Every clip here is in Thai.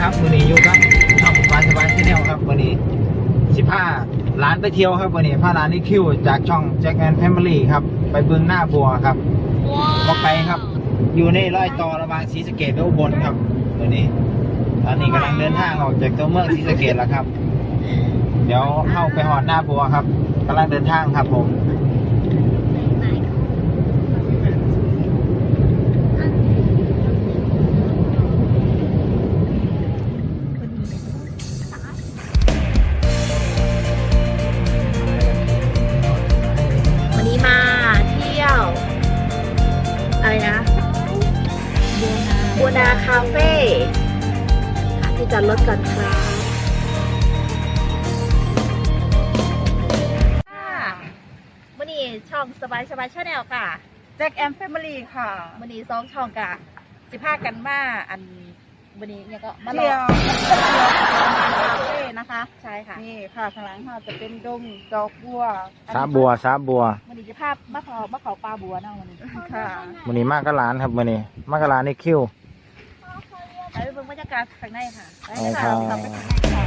ครับวันนี้อยู่ครับช่องปานสบายที่แนวครับวันนี้สิบห้าร้านไปเที่ยวครับวันนี้ผ้าร้านนี้คิวจากช่องแจ็คแอนด์แฟมิลี่ครับ ไปบึงหน้าบัวครับก็ไปครับ อยู่ในร้อยต่อระบางศรีสะเกดและอุบลครับวันนี้ ตอนนี้กำลังเดินทางออกจากตัวเมืองศรีสะเกดแล้วครับ เดี๋ยวเข้าไปหอดหน้าบัวครับกำลังเดินทางครับผม เฟ่หาที่จอดรถก่อนครับวันนี้ช่องสบายสบายชาแนลค่ะแจ็คแอมแฟมิลี่ค่ะวันนี้สองช่องกะสิพากันมาอันวันนี้เนี่ยก็มาลเที่ยอวงคาเฟ่นะคะ ใช่ค่ะ นี่ค่ะข้างหลังค่ะจะเป็นดงดอกบัวสาบัวสาบัววันนี้จะพามาขอมาขอปลาบัวเนาะวันนี้ค่ะวันนี้มากกะร้านครับวันนี้มากกะร้านนี่คิว ไปเบิ่งบรรยากาศข้างในค่ะไปอ๋อเลยครัค่ะบเข้าไปข้างในค่ะ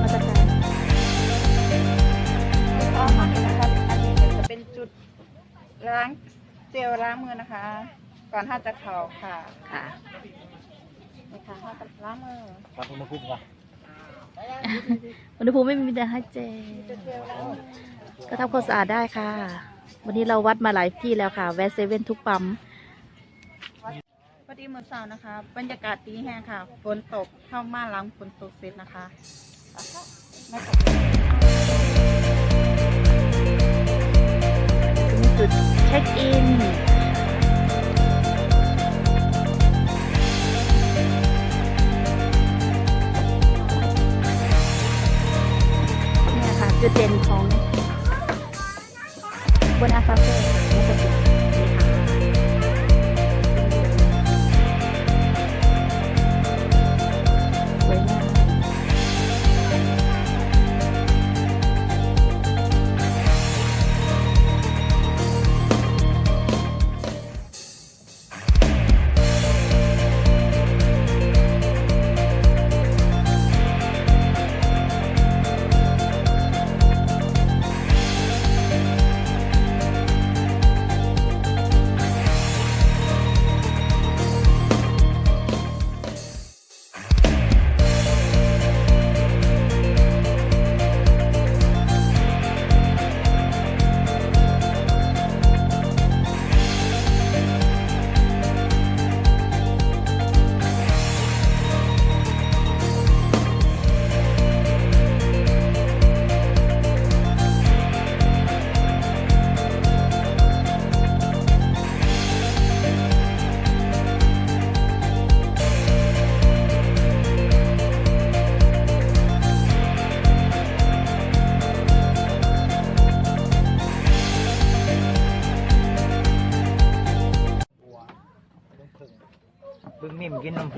มาจากไหนก็มาเห็นนะคะอันนี้จะเป็นจุดล้างเจลล้างมือนะคะ ก่อนท่าจะเข่าค่ะค่ะ นี่ค่ะท่าจะล้างมือวัดอุณหภูมิก่อนอุณหภูมิไม่มีแต่ให้เจ จะเจลล้างมือ ก็ทำความสะอาดได้ค่ะ วันนี้เราวัดมาหลายที่แล้วค่ะ แวะเซเว่นทุกปั๊มพอดีมือเสาร์นะคะ บรรยากาศดีแห้งค่ะ ฝนตกเข้ามาหล้างฝนตกเสร็จนะคะไม่ตกถึงจุดเช็คอินเนี่ยค่ะจุดเด่นของ บ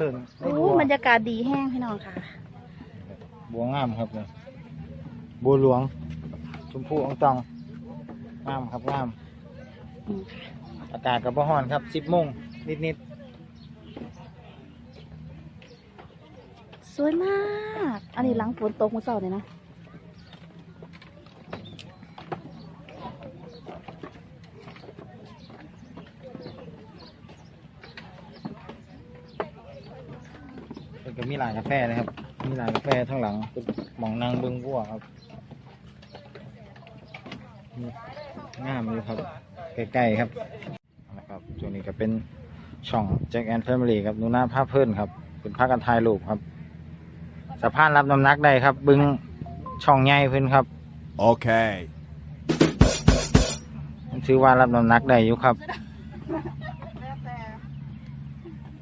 นิ่มกินน้ำผึ้งได้โอ้บัวบรรยากาศดีแห้งพี่น้องค่ะ บัวงามครับเนี่ยบัวหลวง ชมพูอองตองงามครับงามอืมอากาศกับบ่ฮ้อนครับสิบโมงนิดนิดสวยมาก อันนี้หลังฝนตกเมื่อเช้าเนี่ยนะ ๆเป็น ก็มีร้านกาแฟนะครับ มีร้านกาแฟทั้งหลังเป็นหมองนางเบิงบัวครับนี่งามเลยครับ ใกล้ๆครับนะครับช่วงนี้ก็เป็นช่อง Jack and Family ครับหนูนาภาพเพื่อนครับ เป็นภาคกันถ่ายรูปครับ สะพานรับน้ำหนักได้ครับ บึงช่องใหญ่เพื่อนครับ Okay. มันถือว่ารับน้ำหนักได้อยู่ครับแล้วแต่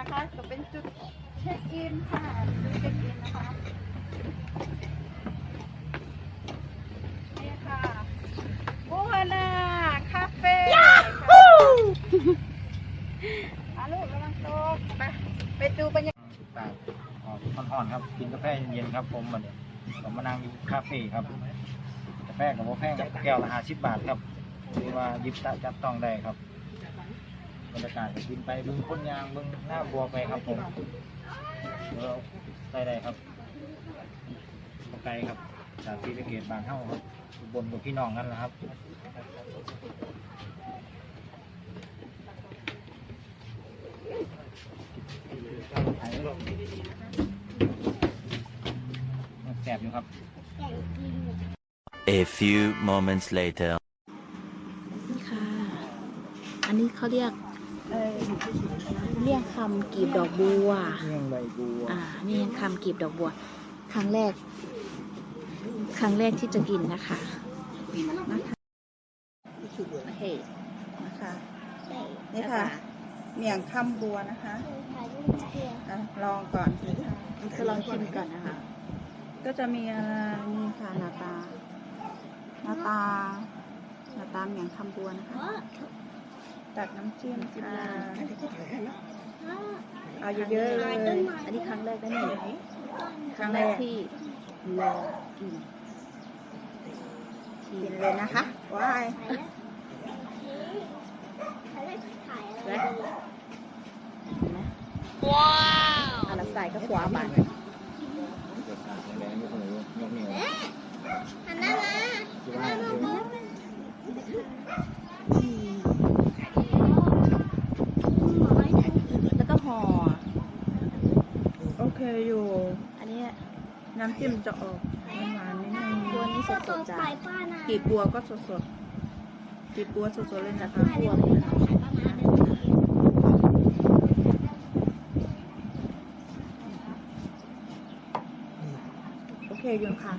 นะคะจะเป็นจุดเช็คอินค่ะจุดเช็คอินนะคะนี่ค่ะบูฮานาคาเฟ่อาลูกระวังตกไปไปดูบรรยากาศตากอ่อนๆครับกินกาแฟเย็นๆครับ ผมมันผมมานั่งอยู่คาเฟ่ครับกาแฟกับโมแพงครับแก้วละห้าสิบบาทครับหรือว่ายิบจับจับต้องได้ครับ บรรยากาศก็กินไปเบึงพ้นยางเบึงหน้าบัวไปครับผมเราได้ได้ครับบ่ไกลครับ จากที่เกตบางเท่าครับอุบนกับพี่น้องกันแหละครับแสบอยู่ครับ A few moments later. นี่ค่ะ อันนี้เขาเรียก เออเรียกคำกีบดอกบัว เรื่องใบบัวอ่านี่คำกีบดอกบัว ครั้งแรก ครั้งแรกที่จะกินนะคะนะคะโอเคนะคะนี่ค่ะเหมี่ยงคำบัวนะคะอะลองก่อนสิค่ะจะลองชิมก่อนนะคะ ก็จะมีอะไรนี่ค่ะหน้าตาหน้าตาหน้าตาเหมี่ยงคำบัวนะคะ ตักน้ำจิ้มค่ะเอาเยอะๆเลย อันนี้ครั้งแรกได้ไหมคครั้รั้งงแรแรกกที่ลองกินกินเลยนะคะว้ายและว้าวอันละใส่ก็ขวาบาทอันนั้นนะแล้วก็ห่อ โอ เคอยู่ อันนี้น้ำจิ้มจะออกหวานๆนิดนึงตัวนี้สดๆจ้ะกีบบัวก็สดๆกีบบัวสดๆเลยนะคะบัวเลยนะคะโอเคอยู่ค่ะ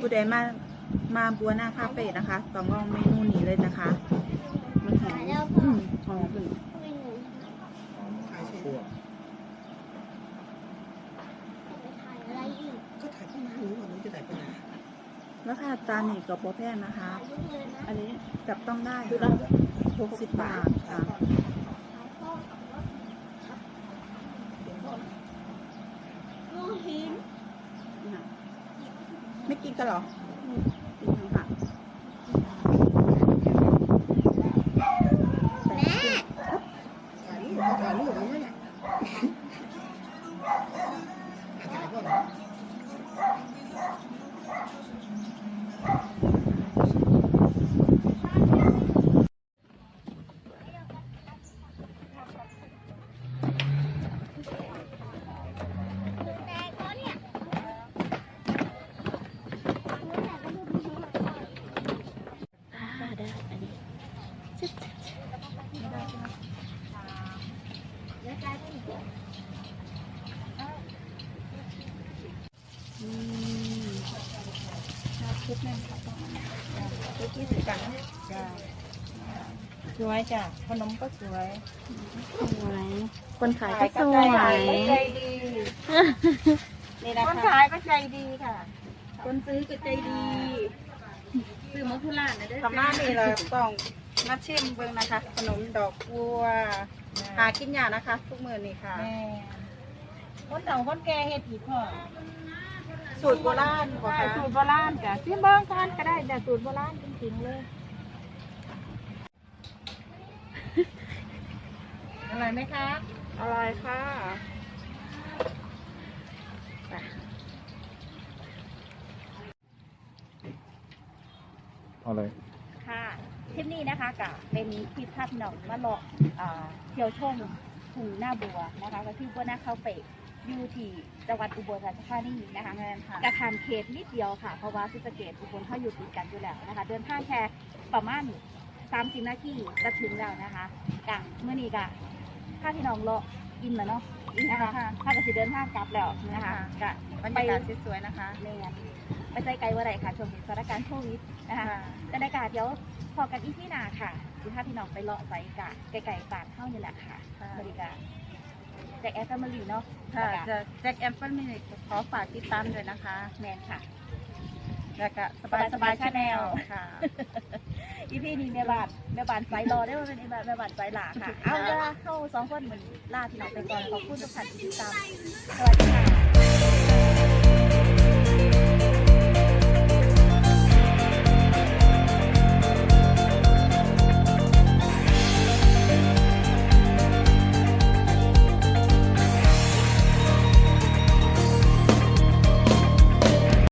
ผู้ใดมามาบัวหน้าคาเฟ่นะคะต้องลองเมนูนี้เลยนะคะมันหอมอืมหอมเลย คั่ว แล้วค่ะจานนี้กับโบแพงนะคะ อันนี้จับต้องได้คือละหกสิบบาทค่ะไม่กินกันเหรอกินค่ะอ่าได้ อันนี้จึ๊บอืม ชุดนึงค่ะชุดที่สิบกันจ้าสวยจ้ะขนมก็สวย สวย คนขายก็สวยใจดีนี่นะคะคนขายก็ใจดีค่ะ คนซื้อก็ใจดี ซื้อมาทุลานนะเด้อสำนักนี่เราต้อง มาชิมเบิ่งนะคะ ขนมดอกบัว หากินยากนะคะ ทุกมื้อนี่ค่ะคนเฒ่าคนแก่เฮ็ดผิดพ่อสูตรโบราณกว่าใช่ค่ะสูตรโบราณจ้ะซิมเบิ่งก่อนก็ได้จ้ะสูตรโบราณจริงๆเลยอร่อยไหมคะอะไรค่ะเอาเลย ค่ะทริปนี้นะคะกับเป็นทริปภาพหนองมาเลาะอ่าเที่ยวชมถุงหน้าบัวนะคะก็ที่บัวหน้าเข้าเปกอยู่ที่จังหวัดอุบลราชธานีนะคะงานค่ะกระทำเขตนิดเดียวค่ะ เพราะว่าศรีสะเกดอุบลเขาอยู่ติดกันอยู่แล้วนะคะ เดินทางแค่ประมาณสามสิบนาทีจะถึงแล้วนะคะกะเมื่อนี้กะถ้าพี่น้องเลาะอินแล้วเนาะนะคะถ้าก็สิเดินทางกลับแล้วนะคะกะบรรยากาศสวยๆนะคะเรียน ไปใจไกลว่าไรค่ะช่วงนี้สถานการณ์โควิดนะคะค่ะแต่ในอากาศเดี๋ยวพอกันอีพี่นาค่ะคือถ้าพี่น้องไปเลาะใส่กะไกลๆป่านเท่านี่แหละค่ะค่ะบริการแจ็คแอฟแฟมิลี่เนาะค่ะแล้วก็จะแจ็คแอมเปิลมินิขอฝากติดตามด้วยนะคะ แมนค่ะแล้วก็สบายสบายชาแนลค่ะอีพี่นี่แม่บานแม่บานไซรอได้ว่าเป็นแม่บานแม่บานไซหลาค่ะ เอาเวลาเข้าสองคนเหมือนล่าพี่น้องไปก่อนขอบคุณทุกท่านที่ติดตามสวัสดีค่ะ